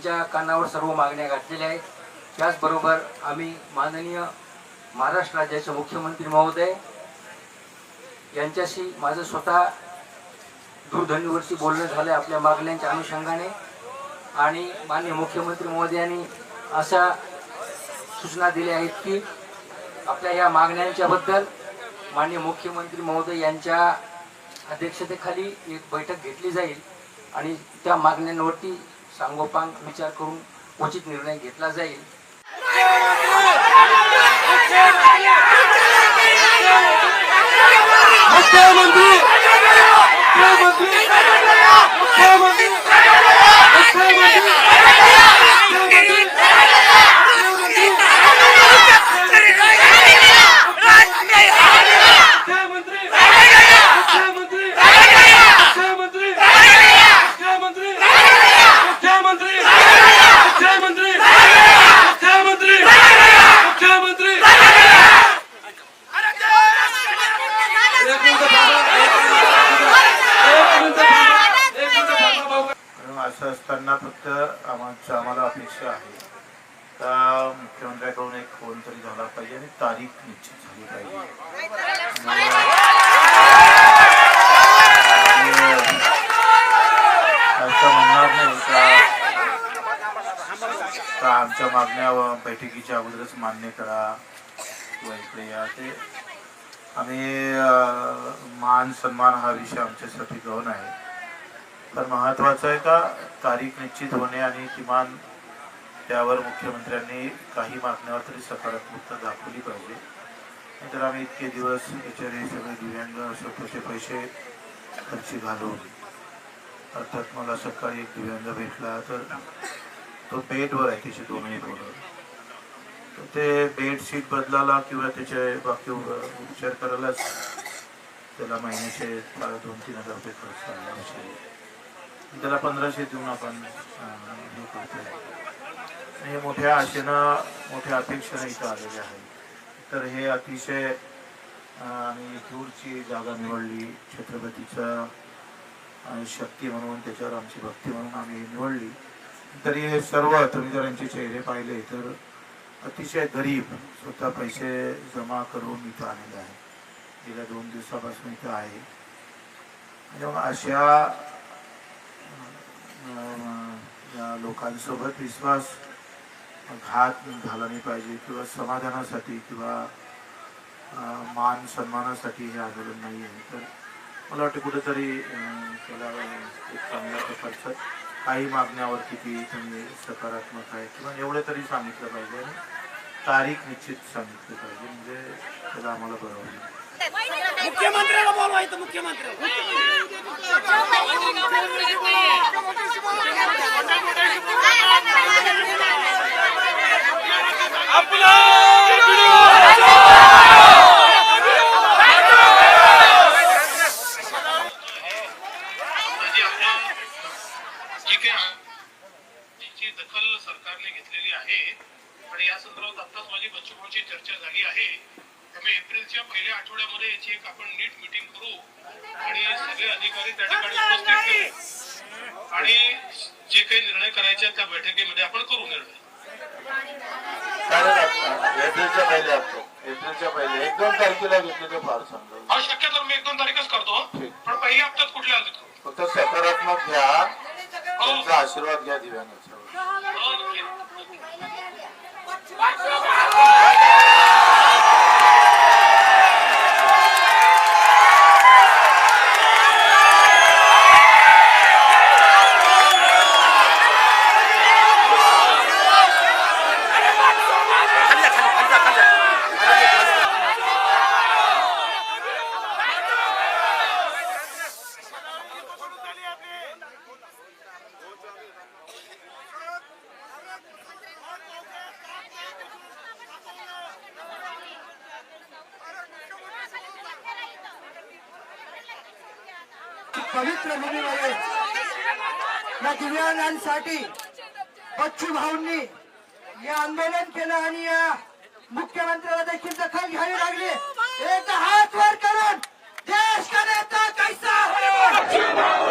त्यांच्या कानावर सर्व मागण्या घातलेल्या आहेत. त्याचबरोबर आम्ही माननीय महाराष्ट्र राज्याचे मुख्यमंत्री महोदय यांच्याशी माझं स्वतः दूरध्वनीवरती बोलणं झालं आपल्या मागण्यांच्या अनुषंगाने. आणि माननीय मुख्यमंत्री महोदयांनी अशा सूचना दिल्या आहेत की आपल्या या मागण्यांच्याबद्दल माननीय मुख्यमंत्री महोदय यांच्या अध्यक्षतेखाली एक बैठक घेतली जाईल. आणि त्या मागण्यांवरती सांगोपांग विचार करून उचित निर्णय घेतला जाईल. मुख्यमंत्री मुख्यमंत्री मुख्यमंत्री का मुख्यमंत्र्याकडून एक फोन तरी झाला पाहिजे आणि तारीख निश्चित झाली पाहिजे. असं म्हणणार नाही का? का आमच्या मागण्या बैठकीच्या अगोदरच मान्य करा किंवा इकडे या ते आम्ही मान सन्मान हा विषय आमच्यासाठी गौण आहे. तर महत्वाचं आहे का? तारीख निश्चित होणे आणि किमान त्यावर मुख्यमंत्र्यांनी काही मागण्यावर तरी सकारात्मकता दाखवली पाहिजे. नाहीतर आम्ही इतके दिवस याच्यावर सगळे दिव्यांग स्वतःचे पैसे खर्ची घालून अर्थात मला सकाळी एक दिव्यांग भेटला तर तो बेडवर आहे त्याची दोन्ही पोरं तर ते बेडशीट बदलायला किंवा त्याचे बाकी उपचार करायलाच त्याला महिन्याचे दोन तीन हजार रुपये खर्च आला त्याला पंधराशे देऊन आपण हे हे मोठ्या आशेनं मोठ्या अपेक्षेनं इथं आलेले आहे तर हे अतिशय आणि थूरची दूरची जागा निवडली छत्रपतीचा शक्ती म्हणून त्याच्यावर आमची भक्ती म्हणून आम्ही निवडली. तरी हे सर्व तुम्ही जर यांचे चेहरे पाहिले तर अतिशय गरीब स्वतः पैसे जमा करून इथं आलेले आहे गेल्या दोन दिवसापासून इथं आहे. मग अशा अं, या लोकांसोबत विश्वास घात झाला नाही पाहिजे किंवा समाधानासाठी किंवा मान सन्मानासाठी हे आंदोलन नाही आहे. तर मला वाटतं कुठेतरी त्याला एक चांगल्या प्रकारचं काही मागण्यावर किती तुम्ही सकारात्मक आहे किंवा एवढं तरी सांगितलं पाहिजे आणि तारीख निश्चित सांगितली पाहिजे. म्हणजे त्याला आम्हाला बरं होईल मुख्यमंत्र्याला बोलवायचं मुख्यमंत्री जी दखल सरकारने घेतलेली आहे आणि या संदर्भात आत्ताच माझी बच्चूभाऊची चर्चा झाली आहे. त्यामुळे एप्रिलच्या पहिल्या आठवड्यामध्ये याची एक आपण नीट मिटिंग करू आणि सगळे अधिकारी त्या ठिकाणी उपस्थित आणि जे काही निर्णय करायचे आहेत त्या बैठकीमध्ये आपण करू निर्णय. एप्रिलच्या पहिले असतो एप्रिलच्या पहिले. एक दोन तारखेला घेतले तर फार समजा हा शक्यतो मी एक दोन तारीखच करतो पण पहिल्या हप्त्यात कुठल्या फक्त सकारात्मक घ्या. त्यांचा आशीर्वाद घ्या दिव्यांगाचा. पवित्र भूमीमध्ये या दिव्यांगांसाठी बच्चू भाऊंनी हे आंदोलन केलं आणि या मुख्यमंत्र्याला देखील दखल घ्यावी लागली. एक हात वर करून देश का नेता कैसा हो?